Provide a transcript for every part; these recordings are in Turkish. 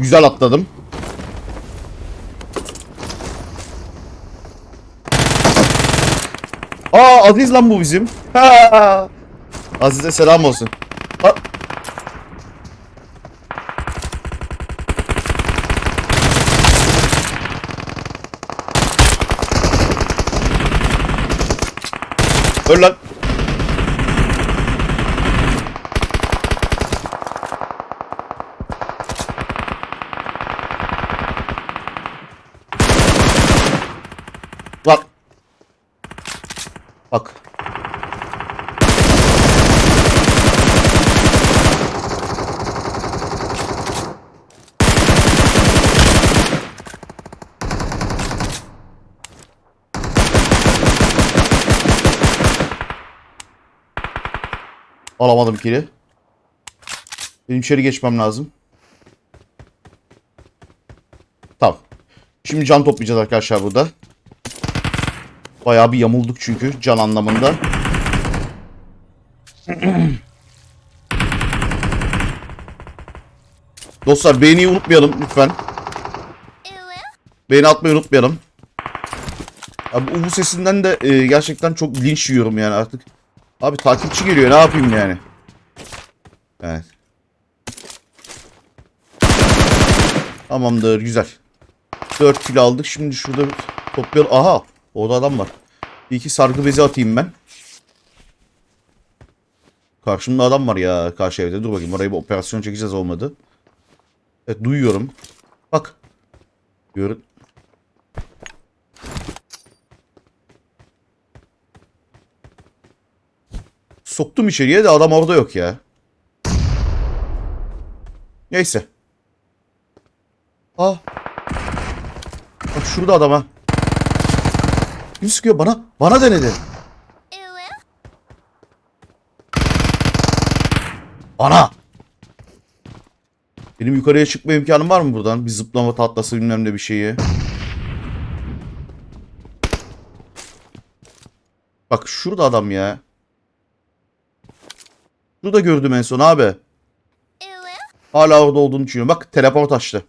Güzel atladım. Aa Aziz lan bu bizim. Aziz'e selam olsun. Ha- Öl lan. Bak. Bak. Alamadım kili. Benim içeri geçmem lazım. Tamam. Şimdi can toplayacağız arkadaşlar burada. Bayağı bir yamulduk çünkü can anlamında. Dostlar beğeniyi unutmayalım lütfen. Beğeni atmayı unutmayalım. Abi bu sesinden de e, gerçekten çok linç yiyorum yani artık. Abi takipçi geliyor ne yapayım yani. Evet. Tamamdır güzel. 4 kilo aldık. Şimdi şurada toplayalım. Aha orada adam var. Bir iki sargı bezi atayım ben. Karşımda adam var ya karşı evde. Dur bakayım oraya bir operasyon çekeceğiz olmadı. Evet duyuyorum. Bak. Görün. Soktum içeriye de adam orada yok ya. Neyse. Aa. Bak şurada adam ha. Kim sıkıyor bana? Bana denedi. Bana. Benim yukarıya çıkma imkanım var mı buradan? Bir zıplama tatlası bilmem ne bir şeyi. Bak şurada adam ya. Şurada gördüm en son abi. Hala orada olduğunu düşünüyorum. Bak teleport açtı.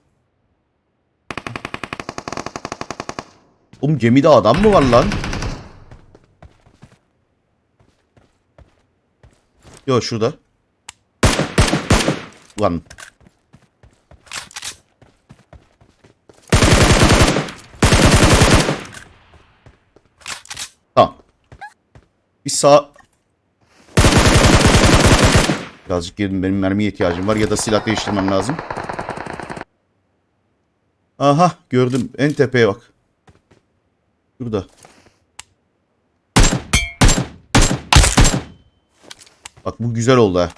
Oğlum gemide adam mı var lan? Yok şurada. Lan. Tamam. Bir sağ... Birazcık girdim benim mermiye ihtiyacım var ya da silah değiştirmem lazım. Aha gördüm en tepeye bak. Şurada. Bak bu güzel oldu ha.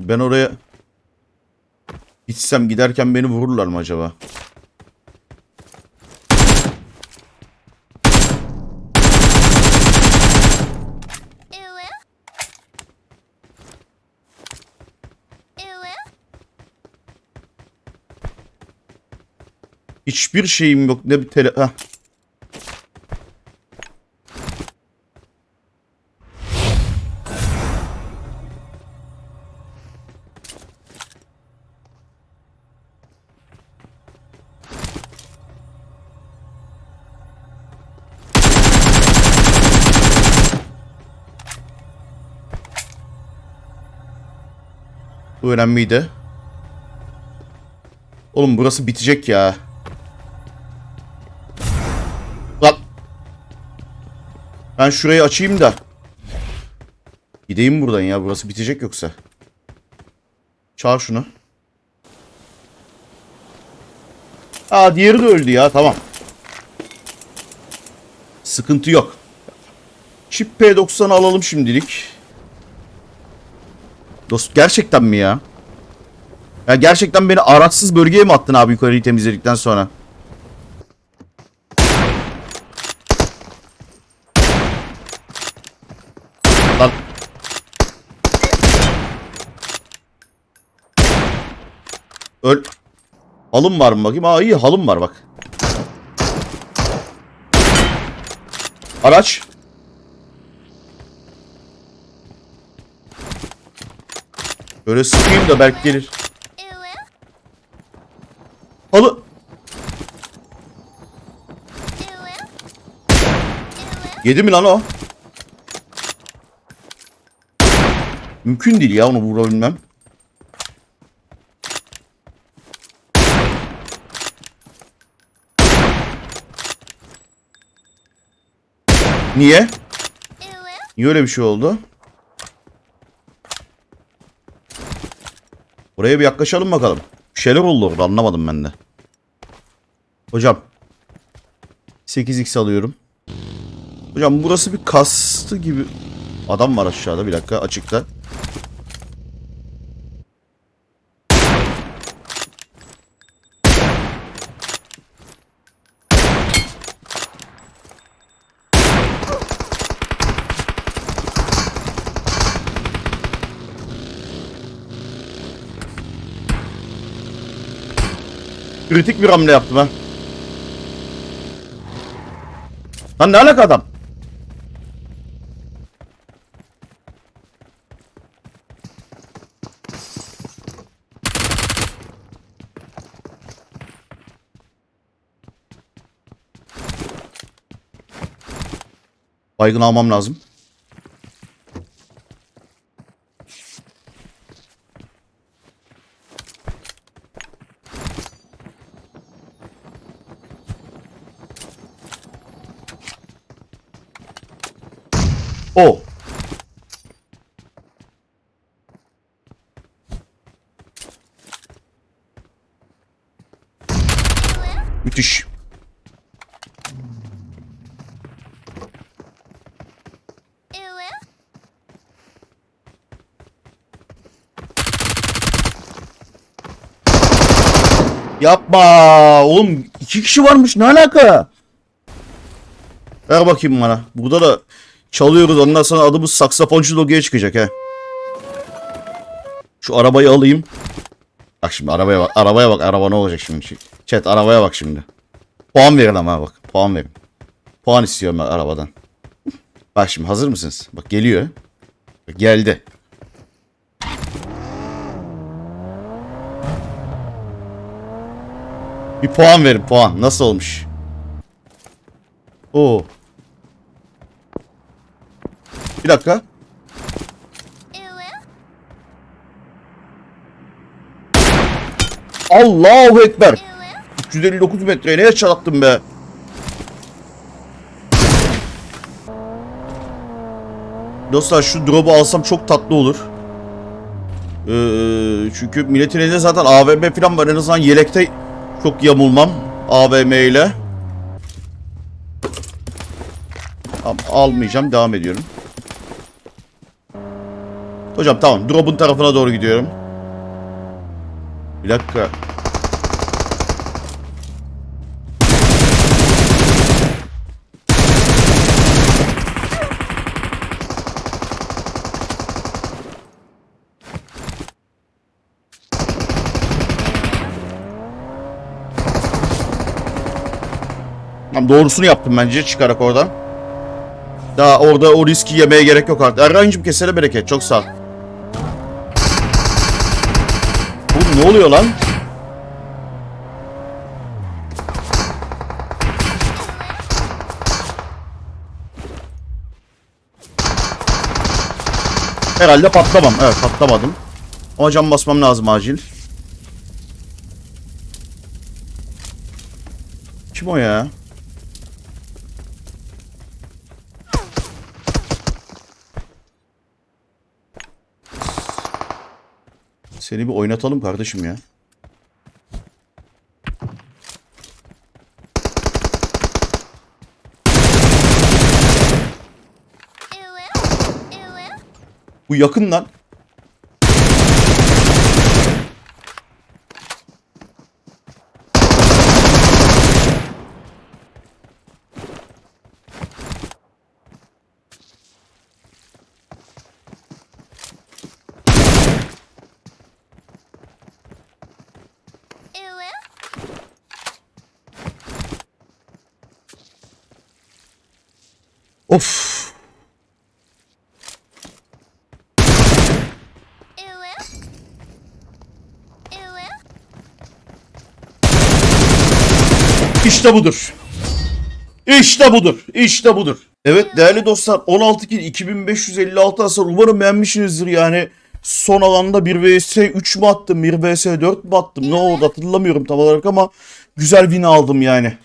Ben oraya gitsem giderken beni vururlar mı acaba? Hiçbir şeyim yok. Ne bir tele... Heh. Bu önemliydi. Oğlum burası bitecek ya. Ben şurayı açayım da. Gideyim buradan ya. Burası bitecek yoksa. Çağır şunu. Aa diğeri de öldü ya. Tamam. Sıkıntı yok. Çip P90'ı alalım şimdilik. Dost gerçekten mi ya? Ya gerçekten beni araçsız bölgeye mi attın abi yukarıyı temizledikten sonra? Lan. Öl. Halım var mı bakayım? Aa iyi halım var bak. Araç. Böyle sıkayım da belki gelir. Halı. Yedi mi lan o? Mümkün değil ya onu vurabilmem. Niye? Niye öyle bir şey oldu? Buraya bir yaklaşalım bakalım. Bir şeyler oldu orada anlamadım ben de. Hocam. 8x alıyorum. Hocam burası bir kastı gibi. Adam var aşağıda bir dakika açıkta. Kritik bir hamle yaptım ha. Lan ne alaka adam? Baygın almam lazım. O. Müthiş. Yapma. Oğlum iki kişi varmış ne alaka? Ver bakayım bana. Burada da çalıyoruz ondan sonra adımız saksafoncu logoya çıkacak he. Şu arabayı alayım. Bak şimdi arabaya bak. Arabaya bak. Araba ne olacak şimdi? Chat arabaya bak şimdi. Puan verin ama bak. Puan verin. Puan istiyorum ben arabadan. Bak şimdi hazır mısınız? Bak geliyor. Bak, geldi. Bir puan verin puan. Nasıl olmuş? Oo. Bir dakika. Allahu Ekber. 359 metreye ne çalattım be? Dostlar şu drop'u alsam çok tatlı olur. Ee, çünkü milletin elinde zaten AVM falan var. En azından yelekte çok yamulmam AVM ile. Almayacağım. Devam ediyorum. Hocam tamam. Drop'un tarafına doğru gidiyorum. Bir dakika. Tamam doğrusunu yaptım bence çıkarak oradan. Daha orada o riski yemeye gerek yok artık. Errancım kesene bereket. Çok sağ ol. Ne oluyor lan? Herhalde patlamam. Evet patlamadım. Ama cam basmam lazım acil. Kim o ya? Seni bir oynatalım kardeşim ya. Bu yakın lan. Of. İşte budur. İşte budur. İşte budur. Evet değerli dostlar 16 kill 2556 hasar umarım beğenmişsinizdir yani son alanda 1 vs 3 mü attım 1 vs 4 mü attım ne oldu hatırlamıyorum tam olarak ama güzel win aldım yani.